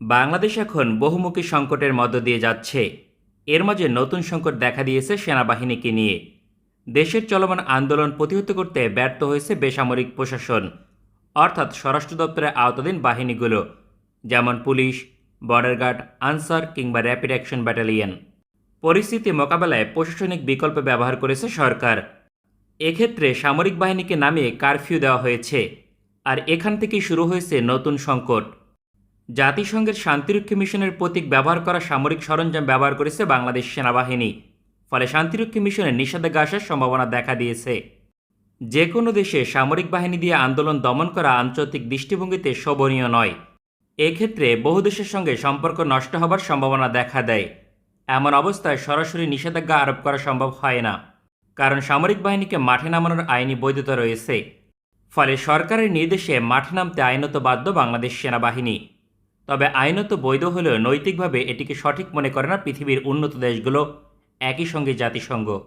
বাংলাদেশ এখন বহুমুখী সংকটের মধ্য দিয়ে যাচ্ছে। এর মাঝে নতুন সংকট দেখা দিয়েছে সেনাবাহিনীকে নিয়ে। দেশের চলমান আন্দোলন প্রতিহত করতে ব্যর্থ হয়েছে বেসামরিক প্রশাসন, অর্থাৎ স্বরাষ্ট্র দপ্তরের আওতাধীন বাহিনীগুলো, যেমন পুলিশ, বর্ডার গার্ড, আনসার কিংবা র্যাপিড অ্যাকশন ব্যাটালিয়ন। পরিস্থিতি মোকাবেলায় প্রশাসনিক বিকল্প ব্যবহার করেছে সরকার। এক্ষেত্রে সামরিক বাহিনীকে নামিয়ে কারফিউ দেওয়া হয়েছে। আর এখান থেকেই শুরু হয়েছে নতুন সংকট। জাতিসংঘের শান্তিরক্ষী মিশনের প্রতীক ব্যবহার করা সামরিক সরঞ্জাম ব্যবহার করেছে বাংলাদেশ সেনাবাহিনী। ফলে শান্তিরক্ষী মিশনে নিষেধাজ্ঞা আসার সম্ভাবনা দেখা দিয়েছে। যে কোনো দেশে সামরিক বাহিনী দিয়ে আন্দোলন দমন করা আন্তর্জাতিক দৃষ্টিভঙ্গিতে শোভনীয় নয়। এক্ষেত্রে বহু দেশের সঙ্গে সম্পর্ক নষ্ট হবার সম্ভাবনা দেখা দেয়। এমন অবস্থায় সরাসরি নিষেধাজ্ঞা আরোপ করা সম্ভব হয় না। কারণ সামরিক বাহিনীকে মাঠে নামানোর আইনি বৈধতা রয়েছে। ফলে সরকারের নির্দেশে মাঠে নামতে আইনত বাধ্য বাংলাদেশ সেনাবাহিনী। তবে আইনত বৈধ হলেও নৈতিকভাবে এটিকে সঠিক মনে করে না পৃথিবীর উন্নত দেশগুলো। একই সঙ্গে জাতিসংঘ।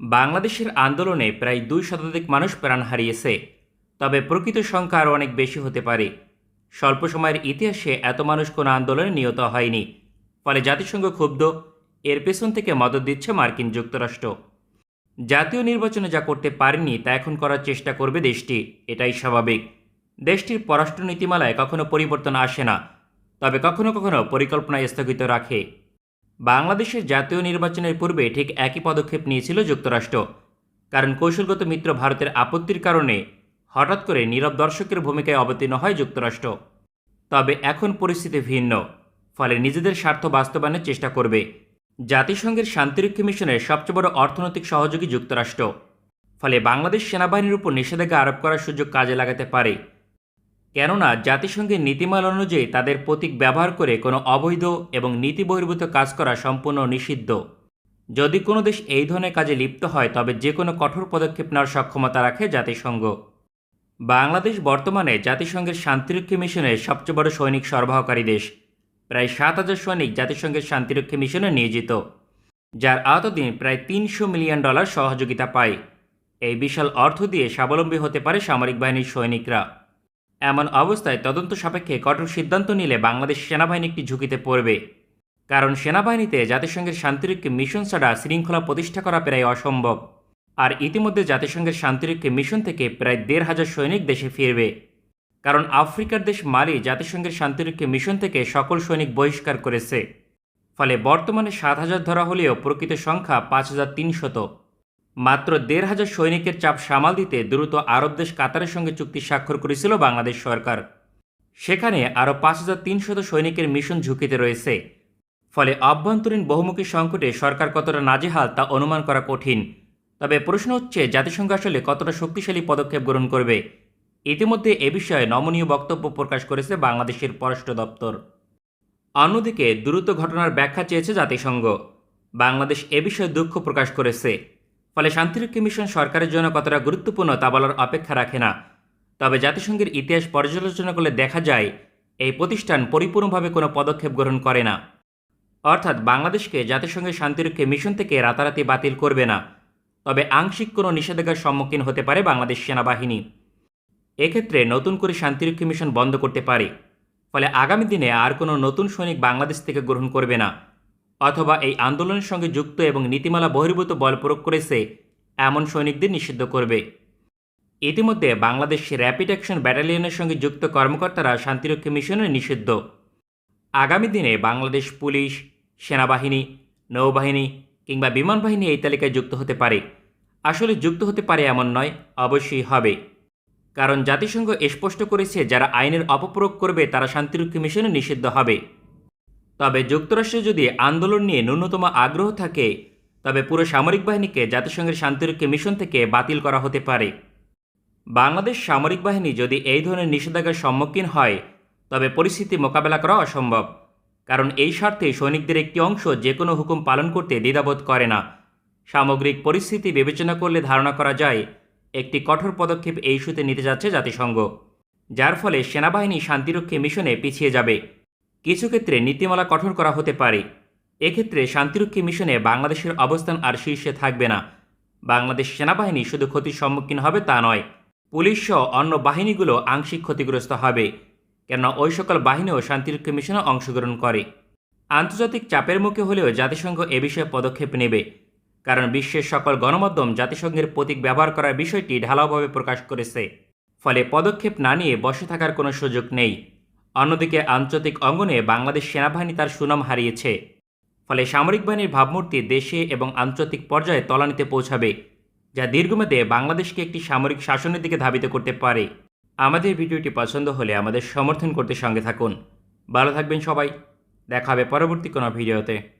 বাংলাদেশের আন্দোলনে প্রায় দুই শতাধিক মানুষ প্রাণ হারিয়েছে। তবে প্রকৃত সংখ্যা আরও অনেক বেশি হতে পারে। স্বল্প সময়ের ইতিহাসে এত মানুষ কোনো আন্দোলনে নিহত হয়নি। ফলে জাতিসংঘ ক্ষুব্ধ। এর পেছন থেকে মদত দিচ্ছে মার্কিন যুক্তরাষ্ট্র। জাতীয় নির্বাচনে যা করতে পারেনি তা এখন করার চেষ্টা করবে দেশটি। এটাই স্বাভাবিক। দেশটির পররাষ্ট্র নীতিমালায় কখনো পরিবর্তন আসে না, তবে কখনো কখনো পরিকল্পনা স্থগিত রাখে। বাংলাদেশের জাতীয় নির্বাচনের পূর্বে ঠিক একই পদক্ষেপ নিয়েছিল যুক্তরাষ্ট্র, কারণ কৌশলগত মিত্র ভারতের আপত্তির কারণে হঠাৎ করে নীরব দর্শকের ভূমিকায় অবতীর্ণ হয় যুক্তরাষ্ট্র। তবে এখন পরিস্থিতি ভিন্ন, ফলে নিজেদের স্বার্থ বাস্তবায়নের চেষ্টা করবে। জাতিসংঘের শান্তিরক্ষী মিশনের সবচেয়ে বড় অর্থনৈতিক সহযোগী যুক্তরাষ্ট্র, ফলে বাংলাদেশ সেনাবাহিনীর উপর নিষেধাজ্ঞা আরোপ করার সুযোগ কাজে লাগাতে পারে। কেননা জাতিসংঘের নীতিমালা অনুযায়ী তাদের প্রতীক ব্যবহার করে কোনো অবৈধ এবং নীতি বহির্ভূত কাজ করা সম্পূর্ণ নিষিদ্ধ। যদি কোনো দেশ এই ধরনের কাজে লিপ্ত হয়, তবে যে কোনো কঠোর পদক্ষেপ নেওয়ার সক্ষমতা রাখে জাতিসংঘ। বাংলাদেশ বর্তমানে জাতিসংঘের শান্তিরক্ষী মিশনের সবচেয়ে বড় সৈনিক সরবরাহকারী দেশ। প্রায় সাত হাজার সৈনিক জাতিসংঘের শান্তিরক্ষী মিশনে নিয়োজিত, যার আওতাধীন প্রায় তিনশো মিলিয়ন ডলার সহযোগিতা পায়। এই বিশাল অর্থ দিয়ে স্বাবলম্বী হতে পারে সামরিক বাহিনীর সৈনিকরা। এমন অবস্থায় তদন্ত সাপেক্ষে কঠোর সিদ্ধান্ত নিলে বাংলাদেশ সেনাবাহিনী একটি ঝুঁকিতে পড়বে। কারণ সেনাবাহিনীতে জাতিসংঘের শান্তিরক্ষী মিশন ছাড়া শৃঙ্খলা প্রতিষ্ঠা করা প্রায় অসম্ভব। আর ইতিমধ্যে জাতিসংঘের শান্তিরক্ষী মিশন থেকে প্রায় দেড় হাজার সৈনিক দেশে ফিরবে। কারণ আফ্রিকার দেশ মালি জাতিসংঘের শান্তিরক্ষী মিশন থেকে সকল সৈনিক বহিষ্কার করেছে। ফলে বর্তমানে সাত হাজার ধরা হলেও প্রকৃত সংখ্যা পাঁচ হাজার তিনশত। মাত্র দেড় হাজার সৈনিকের চাপ সামাল দিতে দ্রুত আরব দেশ কাতারের সঙ্গে চুক্তি স্বাক্ষর করেছিল বাংলাদেশ সরকার। সেখানে আরও পাঁচ হাজার তিনশত সৈনিকের মিশন ঝুঁকিতে রয়েছে। ফলে অভ্যন্তরীণ বহুমুখী সংকটে সরকার কতটা নাজেহাল তা অনুমান করা কঠিন। তবে প্রশ্ন হচ্ছে, জাতিসংঘ আসলে কতটা শক্তিশালী পদক্ষেপ গ্রহণ করবে? ইতিমধ্যে এ বিষয়ে নমনীয় বক্তব্য প্রকাশ করেছে বাংলাদেশের পররাষ্ট্র দপ্তর। অন্যদিকে দ্রুত ঘটনার ব্যাখ্যা চেয়েছে জাতিসংঘ। বাংলাদেশ এ বিষয়ে দুঃখ প্রকাশ করেছে। ফলে শান্তিরক্ষী মিশন সরকারের জন্য কতটা গুরুত্বপূর্ণ তা বলার অপেক্ষা রাখে না। তবে জাতিসংঘের ইতিহাস পর্যালোচনা করলে দেখা যায়, এই প্রতিষ্ঠান পরিপূর্ণভাবে কোনো পদক্ষেপ গ্রহণ করে না। অর্থাৎ বাংলাদেশকে জাতিসংঘের শান্তিরক্ষী মিশন থেকে রাতারাতি বাতিল করবে না। তবে আংশিক কোনো নিষেধাজ্ঞার সম্মুখীন হতে পারে বাংলাদেশ সেনাবাহিনী। এক্ষেত্রে নতুন করে শান্তিরক্ষী মিশন বন্ধ করতে পারে। ফলে আগামী দিনে আর কোনো নতুন সৈনিক বাংলাদেশ থেকে গ্রহণ করবে না। অথবা এই আন্দোলনের সঙ্গে যুক্ত এবং নীতিমালা বহির্ভূত বল প্রয়োগ করেছে এমন সৈনিকদের নিষিদ্ধ করবে। ইতিমধ্যে বাংলাদেশ র্যাপিড অ্যাকশন ব্যাটালিয়নের সঙ্গে যুক্ত কর্মকর্তারা শান্তিরক্ষী মিশনে নিষিদ্ধ। আগামী দিনে বাংলাদেশ পুলিশ, সেনাবাহিনী, নৌবাহিনী কিংবা বিমান বাহিনী এই তালিকায় যুক্ত হতে পারে। আসলে যুক্ত হতে পারে এমন নয়, অবশ্যই হবে। কারণ জাতিসংঘ স্পষ্ট করেছে, যারা আইনের অপপ্রয়োগ করবে তারা শান্তিরক্ষী মিশনে নিষিদ্ধ হবে। তবে যুক্তরাষ্ট্রে যদি আন্দোলন নিয়ে ন্যূনতম আগ্রহ থাকে, তবে পুরো সামরিক বাহিনীকে জাতিসংঘের শান্তিরক্ষী মিশন থেকে বাতিল করা হতে পারে। বাংলাদেশ সামরিক বাহিনী যদি এই ধরনের নিষেধাজ্ঞার সম্মুখীন হয়, তবে পরিস্থিতি মোকাবেলা করা অসম্ভব, কারণ এই স্বার্থে সৈনিকদের একটি অংশ যে কোনো হুকুম পালন করতে দ্বিধাবোধ করে না। সামগ্রিক পরিস্থিতি বিবেচনা করলে ধারণা করা যায়, একটি কঠোর পদক্ষেপ এই ইস্যুতে নিতে যাচ্ছে জাতিসংঘ, যার ফলে সেনাবাহিনী শান্তিরক্ষী মিশনে পিছিয়ে যাবে। কিছু ক্ষেত্রে নীতিমালা কঠোর করা হতে পারে। এক্ষেত্রে শান্তিরক্ষী মিশনে বাংলাদেশের অবস্থান আর শীর্ষে থাকবে না। বাংলাদেশ সেনাবাহিনী শুধু ক্ষতির সম্মুখীন হবে তা নয়, পুলিশ সহ অন্য বাহিনীগুলো আংশিক ক্ষতিগ্রস্ত হবে, কেননা ওই সকল বাহিনীও শান্তিরক্ষী মিশনে অংশগ্রহণ করে। আন্তর্জাতিক চাপের মুখে হলেও জাতিসংঘ এ বিষয়ে পদক্ষেপ নেবে, কারণ বিশ্বের সকল গণমাধ্যম জাতিসংঘের প্রতীক ব্যবহার করার বিষয়টি ঢালাওভাবে প্রকাশ করেছে। ফলে পদক্ষেপ না নিয়ে বসে থাকার কোনো সুযোগ নেই। অন্যদিকে আন্তর্জাতিক অঙ্গনে বাংলাদেশ সেনাবাহিনী তার সুনাম হারিয়েছে। ফলে সামরিক বাহিনীর ভাবমূর্তি দেশে এবং আন্তর্জাতিক পর্যায়ে তলানিতে পৌঁছাবে, যা দীর্ঘমেয়াদে বাংলাদেশকে একটি সামরিক শাসনের দিকে ধাবিত করতে পারে। আমাদের ভিডিওটি পছন্দ হলে আমাদের সমর্থন করতে সঙ্গে থাকুন। ভালো থাকবেন সবাই। দেখা হবে পরবর্তী কোনো ভিডিওতে।